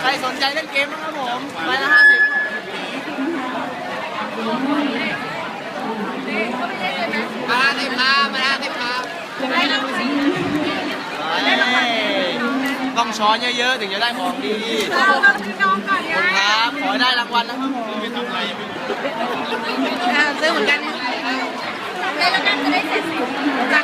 ใครสนใจเล่นเกมบ้งครับผมใบละห้าสิบมาสิบครับมาสิบครับต้องช้อนเยอะๆ ถึงจะได้ของดีเองครับ ครับ ขอใได้รางวัลนะครับผมซื้อเหมือนกันได้แล้วกันจะได้เสร็จจ้า